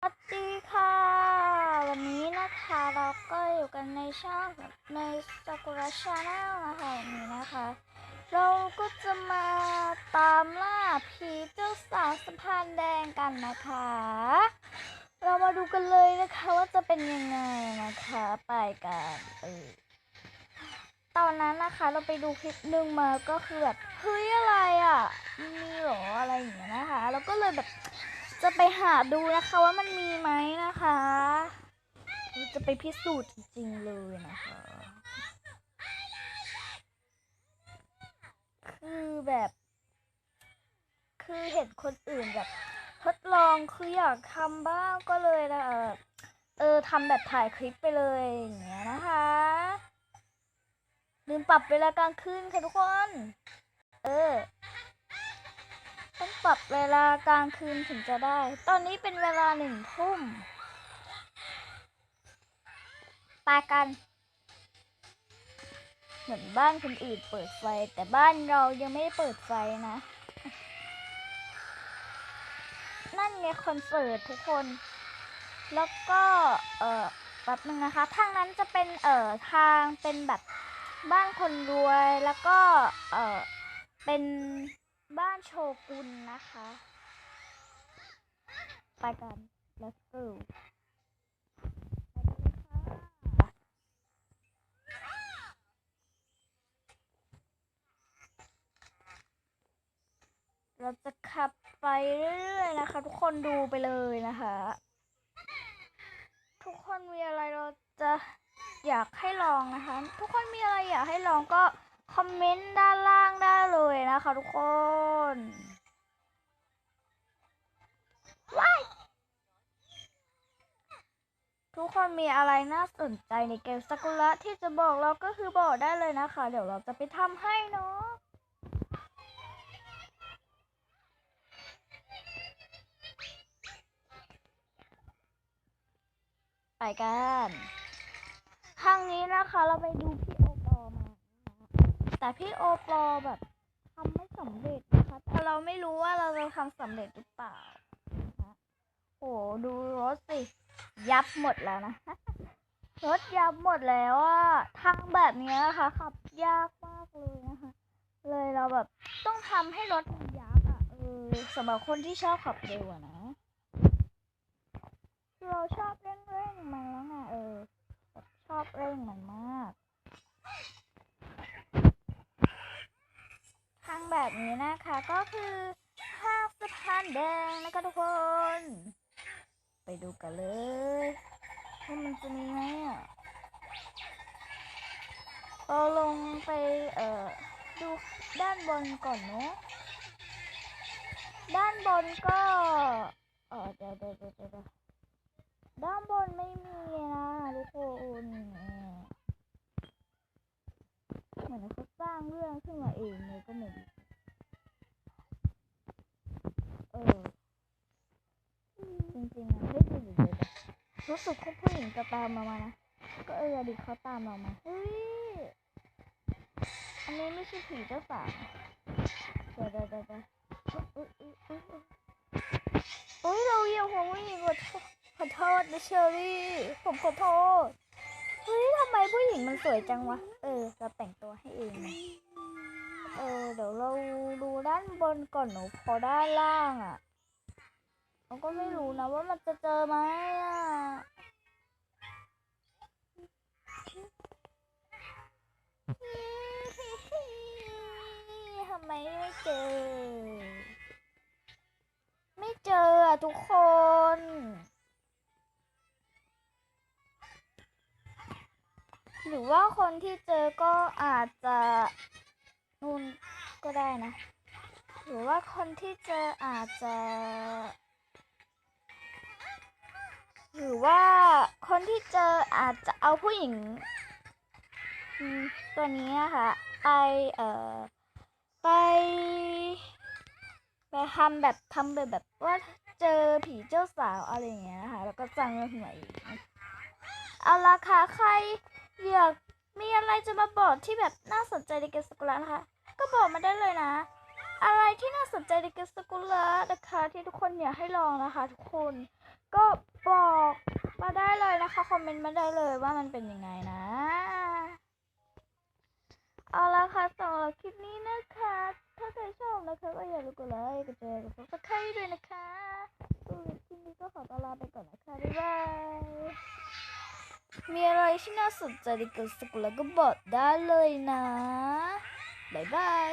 สวัสดีค่ะ วันนี้นะคะเราก็อยู่กันในช่องในซากุระชาแนลนะคะวันนี้นะคะ เราก็จะมาตามล่าผีเจ้าสาวสะพานแดงกันนะคะ เรามาดูกันเลยนะคะว่าจะเป็นยังไงนะคะไปกันเออตอนนั้นนะคะเราไปดูคลิปหนึ่งมาก็คือแบบเฮ้ยอะไรอะมีหรออะไรอย่างเงี้ยนะคะ เราก็เลยแบบ จะไปหาดูนะคะว่ามันมีไหมนะคะ จะไปพิสูจน์จริงๆเลยนะคะคือแบบ คือเห็นคนอื่นแบบ ทดลองคืออยากทำบ้างก็เลยนะเออเออทำแบบถ่ายคลิปไปเลยอย่างเงี้ยนะคะ ลืมปรับเวลากลางคืนค่ะทุกคน เออ ต้องปรับเวลากลางคืนถึงจะได้ ตอนนี้เป็นเวลาหนึ่งทุ่มไปกัน เหมือนบ้านคนอื่นเปิดไฟ แต่บ้านเรายังไม่ได้เปิดไฟนะ นั่นไงคอนเสิร์ตทุกคน แล้วก็เอ่อแป๊บนึงนะคะ ทางนั้นจะเป็นเอ่อทางเป็นแบบบ้านคนรวยแล้วก็เอ่อเป็น บ้านโชกุนนะคะ ไปกัน let's go ไปกันเลยค่ะเราจะขับไปเรื่อยๆนะคะ ทุกคนดูไปเลยนะคะ ทุกคนมีอะไรเราจะอยากให้ลองนะคะ ทุกคนมีอะไรอยากให้ลองก็ อมเมนต์ด้านล่างได้เลยนะคะทุกคนว้ายทุกคนมีอะไรน่าสนใจในเกมซากุระที่จะบอกเราก็คือบอกได้เลยนะคะ เดี๋ยวเราจะไปทำให้เนาะไปกัน ครั้งนี้นะคะเราไปดูพี่โอปอมานะคะ แต่พี่โอปอแบบทำไม่สำเร็จนะคะแต่เราไม่รู้ว่าเราจะทำสำเร็จหรือเปล่านะคะโหดูรถสิ ยับหมดแล้วนะ รถยับหมดแล้วอะทางแบบนี้นะคะขับยากมากเลยนะคะ เลยเราแบบต้องทำให้รถมันยับอะเออสำหรับคนที่ชอบขับเร็วนะเราชอบเร่งเร่งมันแล้วไงเออชอบเร่งมันมาก ทาง แบบนี้นะคะก็คือห้างสะพานแดงนะคะทุกคน ไปดูกันเลยว่ามันจะมีไหมอะเราลงไปเอ่อดูด้านบนก่อนเนาะด้านบนก็เออเดี๋ยวเดี๋ยวเดี๋ยวเดี๋ยว ด้านบนไม่มีนะทุกคนเหมือนเขาสร้างเรื่องขึ้นมาเองเลยก็ไม่รู้เออ จริงๆนะไม่เคยอยู่เลยแต่ รู้สึกว่าผู้หญิงจะตามเรามานะ ก็เออดิเขาตามเรามา เฮ้ย อันนี้ไม่ใช่ผีเจ้าสาวเดี๋ยวเดี๋ยวเดี๋ยวเอุ๊ยอุ๊ยอุ๊ยอุ๊ยอุ๊ยเราเหยียบหัวผู้หญิงขอโทษขอโทษนะเชอรี่ ผมขอโทษ เฮ้ยทำไมผู้หญิงมันสวยจังวะ เออ เราแต่งตัวให้เองนะเออ เดี๋ยวเราดูด้านบนก่อนหนูพอด้านล่างอะ เราก็ไม่รู้นะว่ามันจะเจอไหมอะทำไมไม่เจอ ไม่เจออะทุกคนหรือว่าคนที่เจอก็อาจจะนู่นก็ได้นะ หรือว่าคนที่เจออาจจะ หรือว่าคนที่เจออาจจะเอาผู้หญิง ตัวนี้นะคะไปเอ่อไปไปทำแบบทำแบบแบบว่าเจอผีเจ้าสาวอะไรอย่างเงี้ยนะคะแล้วก็สร้างเรื่องขึ้นมาเองเอาละค่ะใครอยากมีอะไรจะมาบอกที่แบบน่าสนใจในเกมสกุลนะคะ ก็บอกมาได้เลยนะ อะไรที่น่าสนใจในเกมสกุลนะคะที่ทุกคนอยากให้ลองนะคะ ทุกคน ก็บอกมาได้เลยนะคะคอมเมนต์มาได้เลยว่ามันเป็นยังไงนะ เอาละค่ะสำหรับคลิปนี้นะคะ ถ้าใครชอบนะคะก็อย่าลืมกดไลค์กดแชร์กดซับสไครต์ด้วยนะคะสำหรับคลิปนี้ก็ขอตลาไปก่อนนะคะบ๊ายบายมีอะไรที่น่าสนใจในกิดสกุลก็บอกได้เลยนะบ๊ายบาย